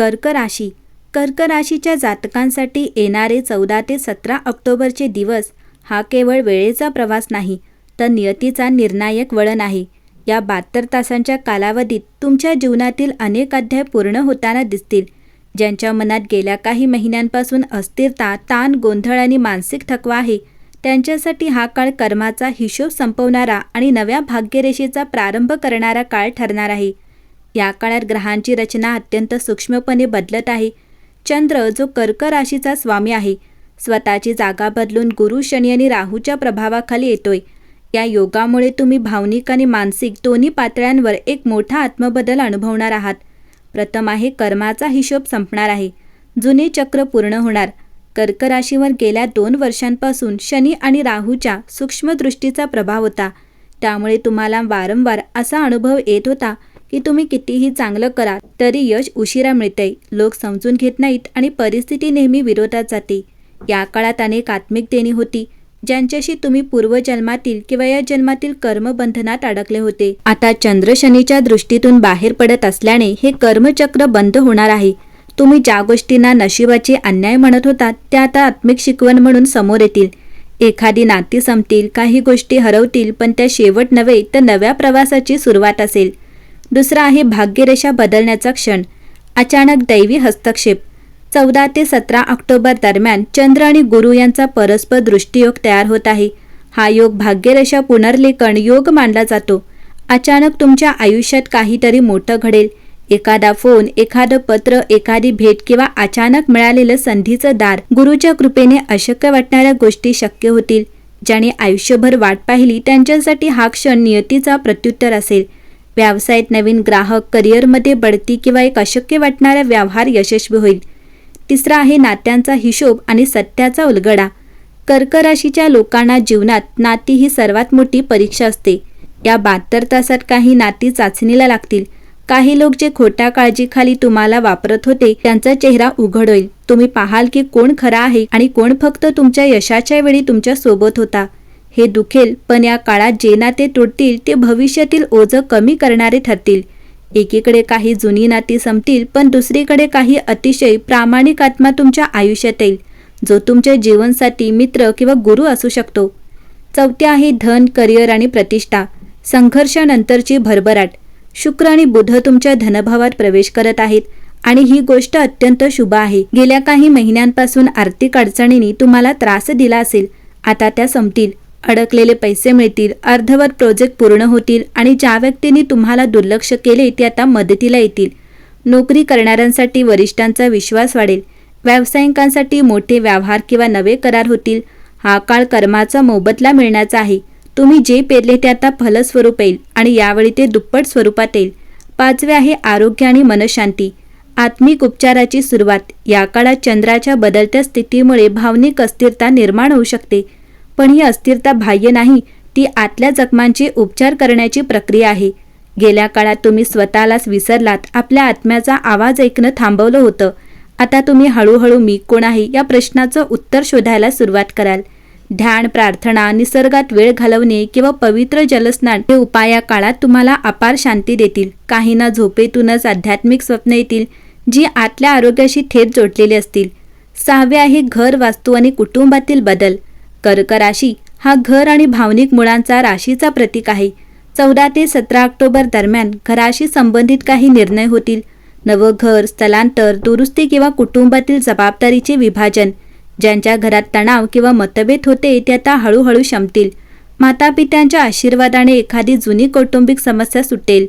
कर्क राशी कर्क राशीच्या जातकांसाठी येणारे चौदा ते सतरा ऑक्टोबरचे दिवस हा केवळ वेळेचा प्रवास नाही तर नियतीचा निर्णायक वळण आहे. या बहात्तर तासांच्या कालावधीत तुमच्या जीवनातील अनेक अध्याय पूर्ण होताना दिसतील ज्यांच्या मनात गेल्या काही महिन्यांपासून अस्थिरता ताण गोंधळ आणि मानसिक थकवा आहे. त्यांच्यासाठी हा काळ कर्माचा हिशोब संपवणारा आणि नव्या भाग्यरेषेचा प्रारंभ करणारा काळ ठरणार आहे. या काळात ग्रहांची रचना अत्यंत सूक्ष्मपणे बदलत आहे. चंद्र जो कर्क राशीचा स्वामी आहे स्वतःची जागा बदलून गुरु शनी आणि राहूच्या प्रभावाखाली येतोय. या योगामुळे तुम्ही भावनिक आणि मानसिक दोन्ही पातळ्यांवर एक मोठा आत्मबदल अनुभवणार आहात. प्रथम आहे कर्माचा हिशोब संपणार आहे. जुने चक्र पूर्ण होणार. कर्क राशीवर गेल्या दोन वर्षांपासून शनी आणि राहूच्या सूक्ष्मदृष्टीचा प्रभाव होता. त्यामुळे तुम्हाला वारंवार असा अनुभव येत होता की तुम्ही कितीही चांगलं करा तरी यश उशिरा मिळते लोक समजून घेत नाहीत आणि परिस्थिती नेहमी विरोधात जाते. या काळात अनेक आत्मिक देणी होती ज्यांच्याशी तुम्ही पूर्वजन्मातील किंवा या जन्मातील कर्मबंधनात अडकले होते. आता चंद्र शनीच्या दृष्टीतून बाहेर पडत असल्याने हे कर्मचक्र बंद होणार आहे. तुम्ही ज्या गोष्टींना नशिबाचे अन्याय म्हणत होता त्या आता आत्मिक शिकवण म्हणून समोर येतील. एखादी नाती संपतील काही गोष्टी हरवतील पण त्या शेवट नव्हे तर नव्या प्रवासाची सुरुवात असेल. दुसरा आहे भाग्यरेषा बदलण्याचा क्षण. अचानक दैवी हस्तक्षेप. चौदा ते सतरा ऑक्टोबर दरम्यान चंद्र आणि गुरु यांचा परस्पर दृष्टियोग तयार होत आहे. हा योग भाग्यरेषा पुनर्लेखन योग मानला जातो. अचानक तुमच्या आयुष्यात काहीतरी मोठं घडेल. एखादा फोन एखादं पत्र एखादी भेट किंवा अचानक मिळालेलं संधीचं दार गुरुच्या कृपेने अशक्य वाटणाऱ्या गोष्टी शक्य होतील. ज्याने आयुष्यभर वाट पाहिली त्यांच्यासाठी हा क्षण नियतीचा प्रत्युत्तर असेल. व्यवसायात नवीन ग्राहक करिअरमध्ये बढती किंवा एक अशक्य वाटणारा व्यवहार यशस्वी होईल. तिसरा आहे नात्यांचा हिशोब आणि सत्याचा उलगडा. कर्क राशीच्या लोकांना जीवनात नाती ही सर्वात मोठी परीक्षा असते. या बहात्तर तासात काही नाती चाचणीला लागतील. काही लोक जे खोट्या काळजीखाली तुम्हाला वापरत होते त्यांचा चेहरा उघड होईल. तुम्ही पाहाल की कोण खरा आहे आणि कोण फक्त तुमच्या यशाच्या वेळी तुमच्यासोबत होता. हे दुखेल पण या काळात जे नाते तुटतील ते भविष्यातील ओझं कमी करणारे ठरतील. एकीकडे काही जुनी नाती संपतील पण दुसरीकडे काही अतिशय प्रामाणिक आत्मा तुमच्या आयुष्यात येईल जो तुमच्या जीवनसाथी मित्र किंवा गुरु असू शकतो. चौथे आहे धन करिअर आणि प्रतिष्ठा. संघर्षानंतरची भरभराट. शुक्र आणि बुध तुमच्या धनभावात प्रवेश करत आहेत आणि ही गोष्ट अत्यंत शुभ आहे. गेल्या काही महिन्यांपासून आर्थिक अडचणींनी तुम्हाला त्रास दिला असेल. आता त्या संपतील. अडकलेले पैसे मिळतील अर्धवट प्रोजेक्ट पूर्ण होतील आणि ज्या व्यक्तींनी तुम्हाला दुर्लक्ष केले ते आता मदतीला येतील. नोकरी करणाऱ्यांसाठी वरिष्ठांचा विश्वास वाढेल. व्यावसायिकांसाठी मोठे व्यवहार किंवा नवे करार होतील. हा काळ कर्माचा मोबदला मिळण्याचा आहे. तुम्ही जे पेरले ते आता फलस्वरूप येईल आणि यावेळी ते दुप्पट स्वरूपात येईल. पाचवे आहे आरोग्य आणि मनशांती. आत्मिक उपचाराची सुरुवात. या काळात चंद्राच्या बदलत्या स्थितीमुळे भावनिक अस्थिरता निर्माण होऊ शकते. पण ही अस्थिरता बाह्य नाही ती आतल्या जखमांची उपचार करण्याची प्रक्रिया आहे. गेल्या काळात तुम्ही स्वतःलाच विसरलात आपल्या आत्म्याचा आवाज ऐकणं थांबवलं होतं. आता तुम्ही हळूहळू मी कोण आहे या प्रश्नाचं उत्तर शोधायला सुरुवात कराल. ध्यान प्रार्थना निसर्गात वेळ घालवणे किंवा पवित्र जलस्नान हे उपाय या काळात तुम्हाला अपार शांती देतील. काहींना झोपेतूनच आध्यात्मिक स्वप्न येतील जी आतल्या आरोग्याशी थेट जोडलेली असतील. सहावे आहे घर वास्तू आणि कुटुंबातील बदल. कर्क राशी हा घर आणि भावनिक मुळांचा राशीचा प्रतीक आहे. चौदा ते सतरा ऑक्टोबर दरम्यान घराशी संबंधित काही निर्णय होतील. नवं घर स्थलांतर दुरुस्ती किंवा कुटुंबातील जबाबदारीचे विभाजन. ज्यांच्या घरात तणाव किंवा मतभेद होते ते आता हळूहळू शमतील. मातापित्यांच्या आशीर्वादाने एखादी जुनी कौटुंबिक समस्या सुटेल.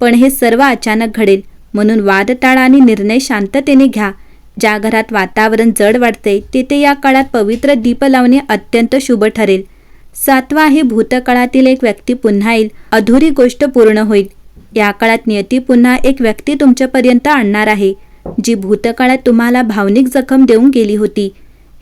पण हे सर्व अचानक घडेल म्हणून वाद टाळा आणि निर्णय शांततेने घ्या. ज्या घरात वातावरण जड वाटते तिथे या काळात पवित्र दीप लावणे अत्यंत शुभ ठरेल. सातवा आहे भूतकाळातील एक व्यक्ती पुन्हा येईल अधुरी गोष्ट पूर्ण होईल. या काळात नियती पुन्हा एक व्यक्ती तुमच्यापर्यंत आणणार आहे जी भूतकाळात तुम्हाला भावनिक जखम देऊन गेली होती.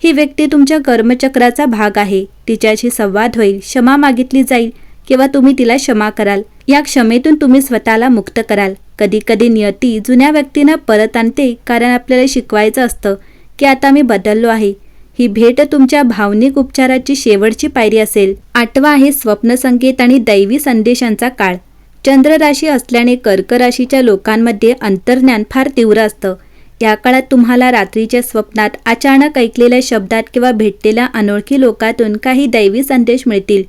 ही व्यक्ती तुमच्या कर्मचक्राचा भाग आहे तिच्याशी संवाद होईल क्षमा मागितली जाईल किंवा तुम्ही तिला क्षमा कराल या क्षमेतून तुम्ही स्वतःला मुक्त कराल. कधी कधी नियती जुन्या व्यक्तींना परत आणते कारण आपल्याला शिकवायचं असतं की आता मी बदललो आहे. ही भेट तुमच्या भावनिक उपचाराची शेवटची पायरी असेल. आठवा आहे स्वप्नसंकेत आणि दैवी संदेशांचा काळ. चंद्र राशी असल्याने कर्क राशीच्या लोकांमध्ये अंतर्ज्ञान फार तीव्र असतं. या काळात तुम्हाला रात्रीच्या स्वप्नात अचानक ऐकलेल्या शब्दात किंवा भेटलेल्या अनोळखी लोकातून काही दैवी संदेश मिळतील.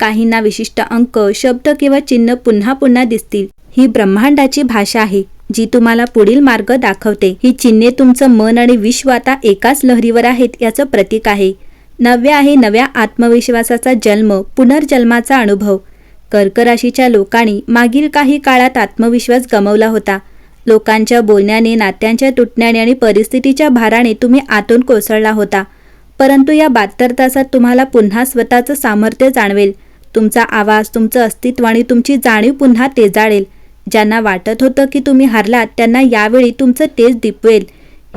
काहींना विशिष्ट अंक शब्द किंवा चिन्ह पुन्हा पुन्हा दिसतील. ही ब्रह्मांडाची भाषा आहे जी तुम्हाला पुढील मार्ग दाखवते. ही चिन्हे तुमचं मन आणि विश्व आता एकाच लहरीवर आहेत याचं प्रतीक आहे. नव्या आहे नव्या आत्मविश्वासाचा जन्म पुनर्जन्माचा अनुभव. कर्क राशीच्या लोकांनी मागील काही काळात आत्मविश्वास गमावला होता. लोकांच्या बोलण्याने नात्यांच्या तुटण्याने आणि परिस्थितीच्या भाराने तुम्ही आतून कोसळला होता. परंतु या बहात्तर तासात तुम्हाला पुन्हा स्वतःचं सामर्थ्य जाणवेल. तुमचा आवाज तुमचं अस्तित्व आणि तुमची जाणीव पुन्हा तेजाळेल. ज्यांना वाटत होतं की तुम्ही हारलात त्यांना यावेळी तुमचं तेज दिपवेल.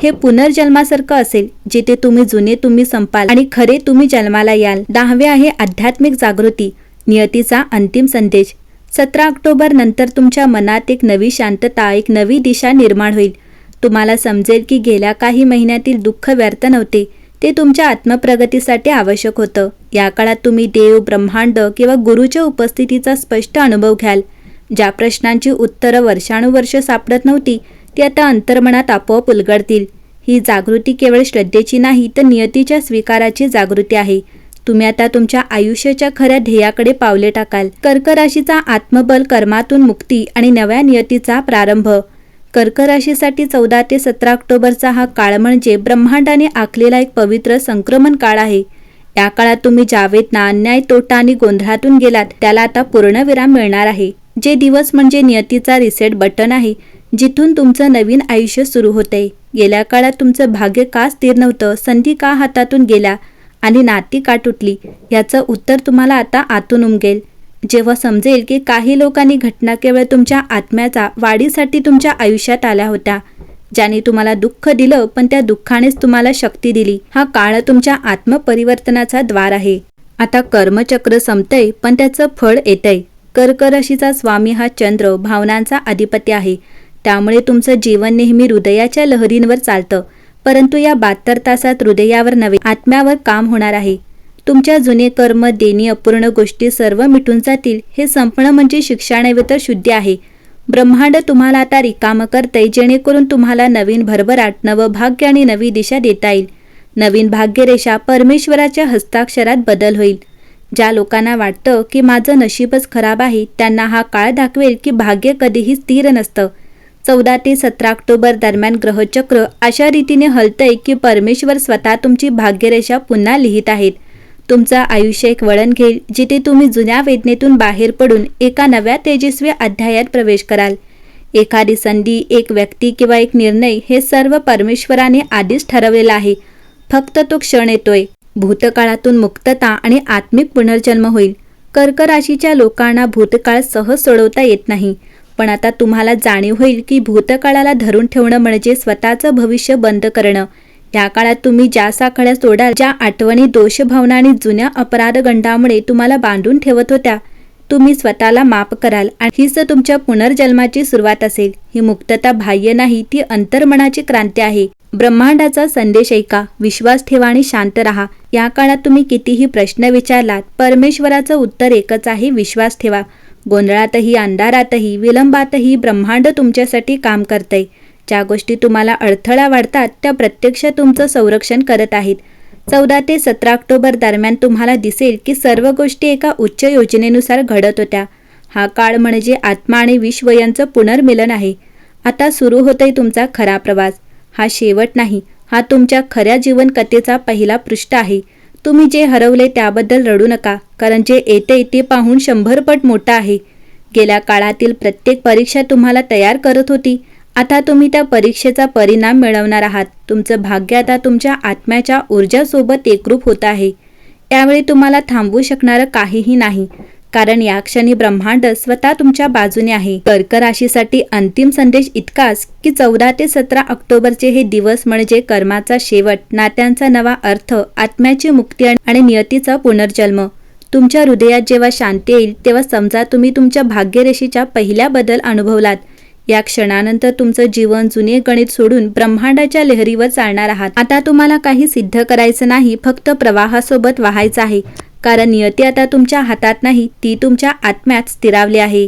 हे पुनर्जन्मासारखं असेल जिथे तुम्ही जुने तुम्ही संपाल आणि खरे तुम्ही जन्माला याल. दहावे आहे आध्यात्मिक जागृती नियतीचा अंतिम संदेश. सतरा ऑक्टोबर नंतर तुमच्या मनात एक नवी शांतता एक नवी दिशा निर्माण होईल. तुम्हाला समजेल की गेल्या काही महिन्यातील दुःख व्यर्थ नव्हते ते तुमच्या आत्मप्रगतीसाठी आवश्यक होतं. या काळात तुम्ही देव ब्रह्मांड किंवा गुरुच्या उपस्थितीचा स्पष्ट अनुभव घ्याल. ज्या प्रश्नांची उत्तरं वर्षानुवर्ष सापडत नव्हती ती आता अंतर्मनात आपोआप उलगडतील. ही जागृती केवळ श्रद्धेची नाही तर नियतीच्या स्वीकाराची जागृती आहे. तुम्ही आता तुमच्या आयुष्याच्या खऱ्या ध्येयाकडे पावले टाकाल. कर्क राशीचा आत्मबल कर्मातून मुक्ती आणि नव्या नियतीचा प्रारंभ. कर्क राशीसाठी चौदा ते सतरा ऑक्टोबरचा हा काळ म्हणजे ब्रह्मांडाने आखलेला एक पवित्र संक्रमण काळ आहे. या काळात तुम्ही जावेदना अन्याय तोटा आणि गोंधळातून गेलात त्याला आता पूर्णविराम मिळणार आहे. जे दिवस म्हणजे नियतीचा रिसेट बटन आहे जिथून तुमचं नवीन आयुष्य सुरू होते. गेल्या काळात तुमचं भाग्य का स्थिर नव्हतं संधी का हातातून गेल्या आणि नाती का तुटली याचं उत्तर तुम्हाला आता आतून उमगेल. जेव्हा समजेल की काही लोकांनी घटना केवळ तुमच्या आत्म्याचा वाढीसाठी तुमच्या आयुष्यात आल्या होत्या. ज्याने तुम्हाला दुःख दिलं पण त्या दुःखानेच तुम्हाला शक्ती दिली. हा काळ तुमच्या आत्मपरिवर्तनाचा द्वार आहे. आता कर्मचक्र संपतंय पण त्याचं फळ येतंय. कर्कराशीचा स्वामी हा चंद्र भावनांचा अधिपती आहे. त्यामुळे तुमचं जीवन नेहमी हृदयाच्या लहरींवर चालतं. परंतु या बहात्तर तासात हृदयावर नव्हे आत्म्यावर काम होणार आहे. तुमच्या जुने कर्म देणी अपूर्ण गोष्टी सर्व मिटून जातील. हे संपणं म्हणजे शिक्षा तर शुद्धी आहे. ब्रह्मांड तुम्हाला आता रिकामं करतंय जेणेकरून तुम्हाला नवीन भरभराट नवं भाग्य आणि नवी दिशा देता येईल. नवीन भाग्यरेषा परमेश्वराच्या हस्ताक्षरात बदल होईल. ज्या लोकांना वाटतं की माझं नशीबच खराब आहे त्यांना हा काळ दाखवेल की भाग्य कधीही स्थिर नसतं. चौदा ते सतरा ऑक्टोबर दरम्यान ग्रहचक्र अशा रीतीने हलतंय की परमेश्वर स्वतः तुमची भाग्यरेषा पुन्हा लिहित आहेत. तुमचं आयुष्य एक वळण घेईल जिथे तुम्ही जुन्या वेदनेतून बाहेर पडून एका नव्या तेजस्वी अध्यायात प्रवेश कराल. एखादी संधी एक व्यक्ती किंवा एक निर्णय हे सर्व परमेश्वराने आधीच ठरवलेलं आहे. फक्त तो क्षण येतोय. भूतकाळातून मुक्तता आणि आत्मिक पुनर्जन्म होईल. कर्क राशीच्या लोकांना भूतकाळ सहज सोडवता येत नाही. पण आता तुम्हाला जाणीव होईल की भूतकाळाला धरून ठेवणं म्हणजे स्वतःचं भविष्य बंद करणं. या काळात तुम्ही ज्या साखळ्या सोडाल ज्या आठवणी दोषभावना आणि जुन्या अपराधगंडामुळे तुम्हाला बांधून ठेवत होत्या तुम्ही स्वतःला माफ कराल आणि हीच तुमच्या पुनर्जन्माची सुरुवात असेल. ही मुक्तता बाह्य नाही ती अंतर्मनाची क्रांती आहे. ब्रह्मांडाचा संदेश ऐका विश्वास ठेवा आणि शांत राहा. या काळात तुम्ही कितीही प्रश्न विचारलात परमेश्वराचं उत्तर एकच आहे विश्वास ठेवा. गोंधळातही अंधारातही विलंबातही ब्रह्मांड तुमच्यासाठी काम करतंय. ज्या गोष्टी तुम्हाला अडथळा वाढतात त्या प्रत्यक्ष तुमचं संरक्षण करत आहेत. चौदा ते सतरा ऑक्टोबर दरम्यान तुम्हाला दिसेल की सर्व गोष्टी एका उच्च योजनेनुसार घडत होत्या. हा काळ म्हणजे आत्मा आणि विश्व यांचं पुनर्मिलन आहे. आता सुरू होतोय तुमचा खरा प्रवास. हा शेवट नाही हा तुमच्या खऱ्या जीवन कथेचा पहिला पृष्ठ आहे. तुम्ही जे हरवले त्याबद्दल रडू नका कारण जे येते ते पाहून शंभर पट मोठं आहे. गेल्या काळातील प्रत्येक परीक्षा तुम्हाला तयार करत होती आता तुम्ही त्या परीक्षेचा परिणाम मिळवणार आहात. तुमचं भाग्य आता तुमच्या आत्म्याच्या ऊर्जासोबत एकरूप होत आहे. यावेळी तुम्हाला थांबवू शकणारं काहीही नाही. कारण या क्षणी ब्रह्मांड स्वतः तुमच्या बाजूने आहे. कर्क राशीसाठी अंतिम संदेश इतकाच की चौदा ते सतरा ऑक्टोबरचे हे दिवस म्हणजे कर्माचा शेवट नात्यांचा नवा अर्थ आत्म्याची मुक्ती आणि नियतीचा पुनर्जन्म. तुमच्या हृदयात जेव्हा शांती येईल तेव्हा समजा तुम्ही तुमच्या भाग्यरेषेच्या पहिल्या बदल अनुभवलात. या क्षणानंतर तुमचं जीवन जुने गणित सोडून ब्रह्मांडाच्या लहरीवर चालणार आहात. आता तुम्हाला काही सिद्ध करायचं नाही फक्त प्रवाहासोबत वाहायचं आहे. कारण नियती आता तुमच्या हातात नाही ती तुमच्या आत्म्यात स्थिरावली आहे.